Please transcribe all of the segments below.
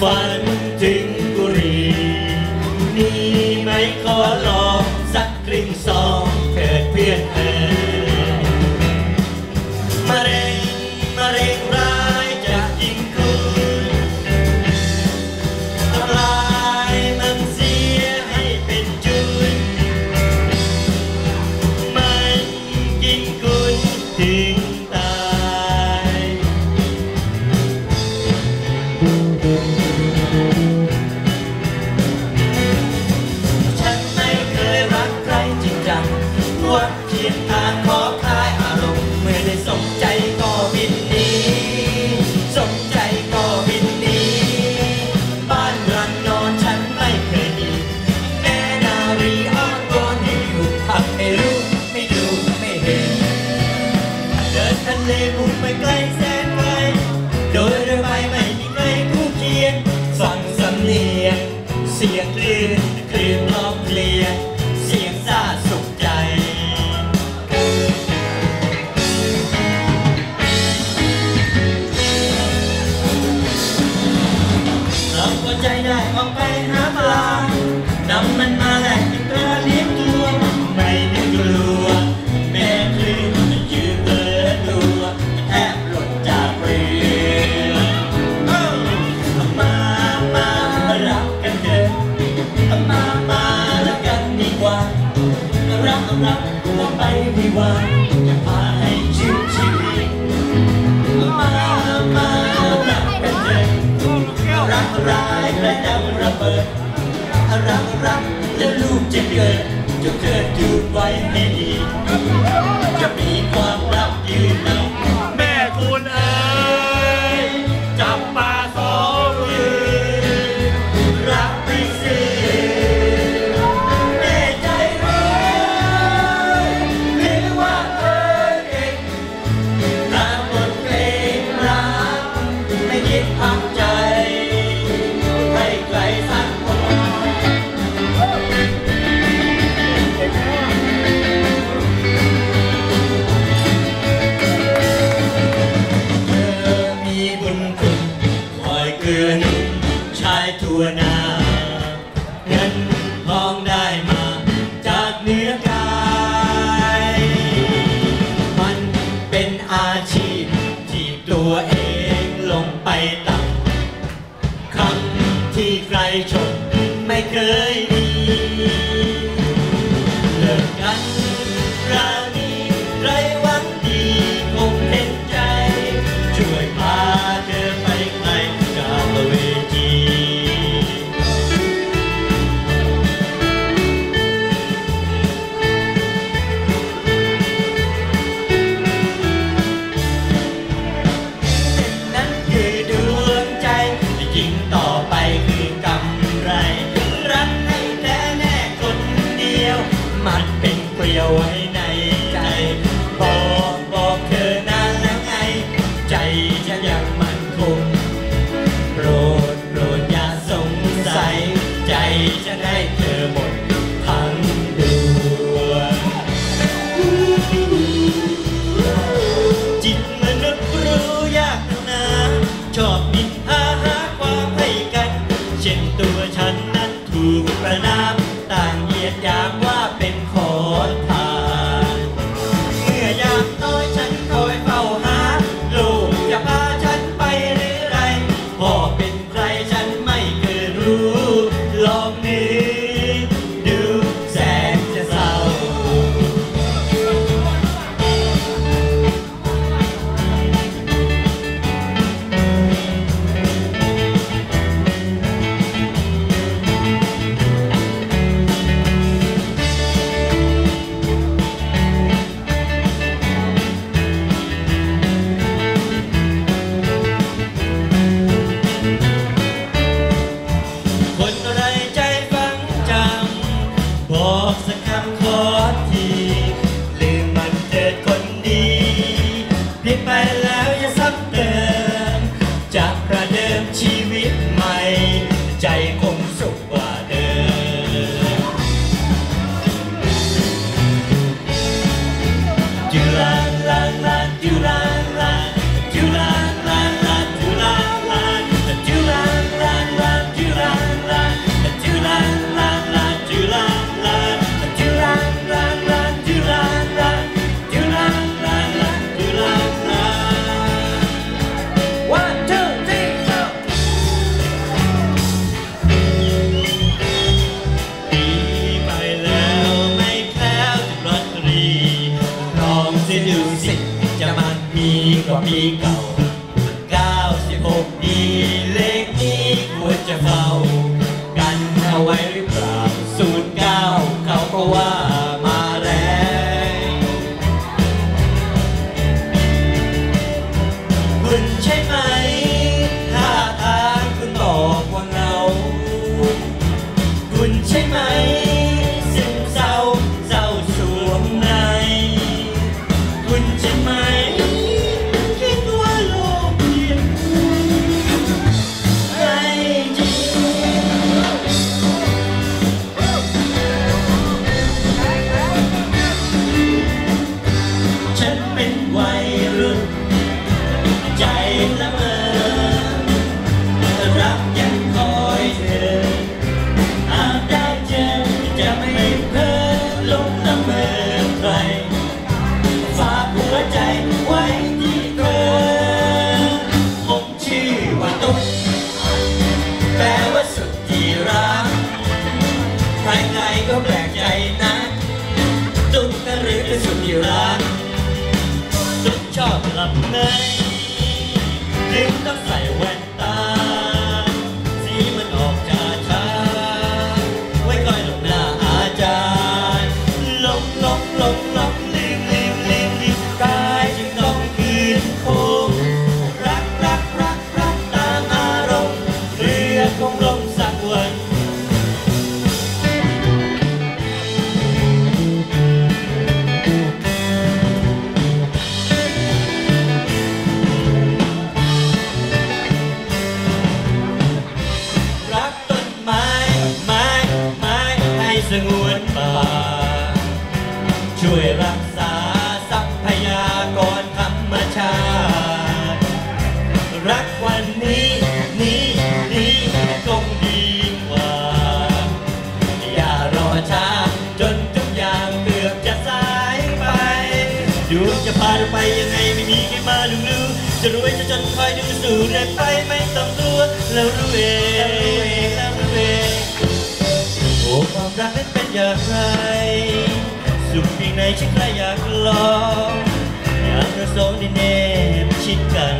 ฝันถึงบุรีมีไหมขอลองสักกลิ่นสองเถิดเพื่อน we're. night. my. ใครใครก็แปลกใจนะจุ๊กตะรือเป็นสุดที่รักจุ๊กชอบหลับในจึงต้องใส่ สู่เรื่ไปไม่ต้องรู้แล้วรู้เองเรารู้เองโอ้ความรักนั้นเป็นอย่างไร สุขที่ไหนฉันแค่อยากลองอยากเราสองได้แนบชิดกัน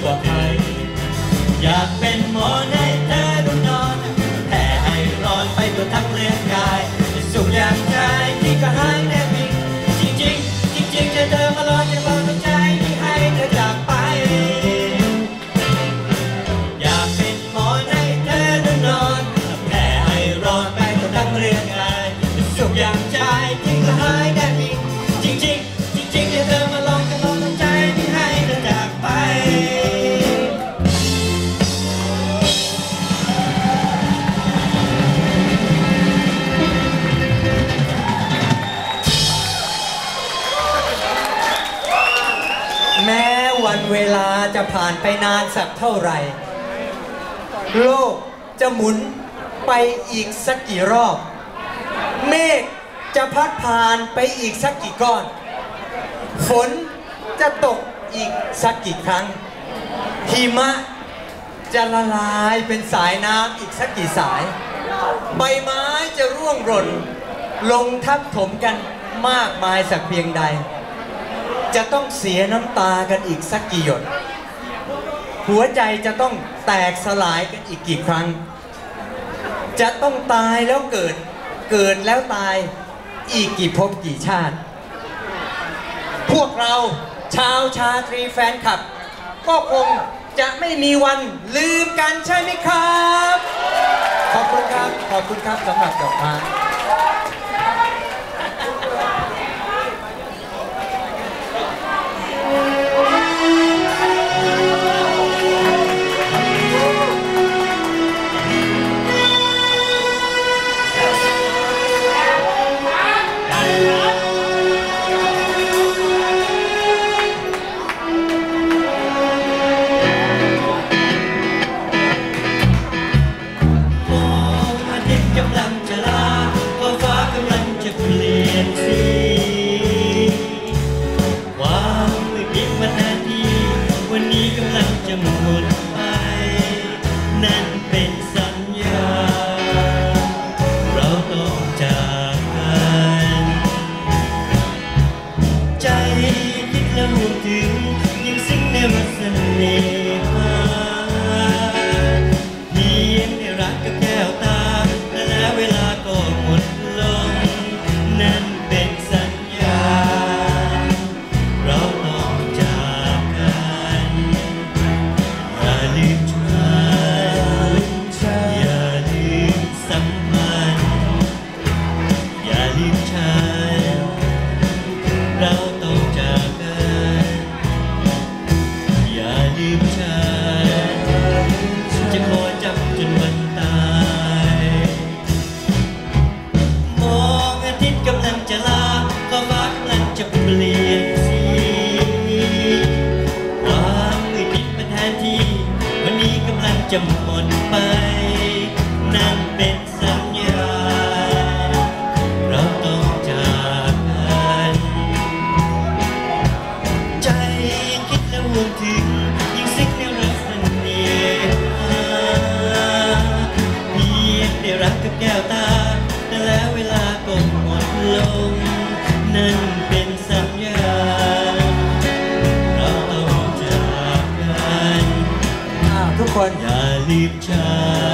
กว่าใครอยาก วันเวลาจะผ่านไปนานสักเท่าไหร่ โลกจะหมุนไปอีกสักกี่รอบ เมฆจะพัดผ่านไปอีกสักกี่ก้อน ฝนจะตกอีกสักกี่ครั้ง หิมะจะละลายเป็นสายน้ำอีกสักกี่สาย ใบไม้จะร่วงหล่นลงทับถมกันมากมายสักเพียงใด จะต้องเสียน้ำตากันอีกสักกี่หยด หัวใจจะต้องแตกสลายกันอีกกี่ครั้ง จะต้องตายแล้วเกิด เกิดแล้วตายอีกกี่ภพกี่ชาติ พวกเราชาวชาตรีแฟนคลับ ก็คงจะไม่มีวันลืมกันใช่ไหมครับ ขอบคุณครับ ขอบคุณครับสำหรับดอกไม้ ห อย่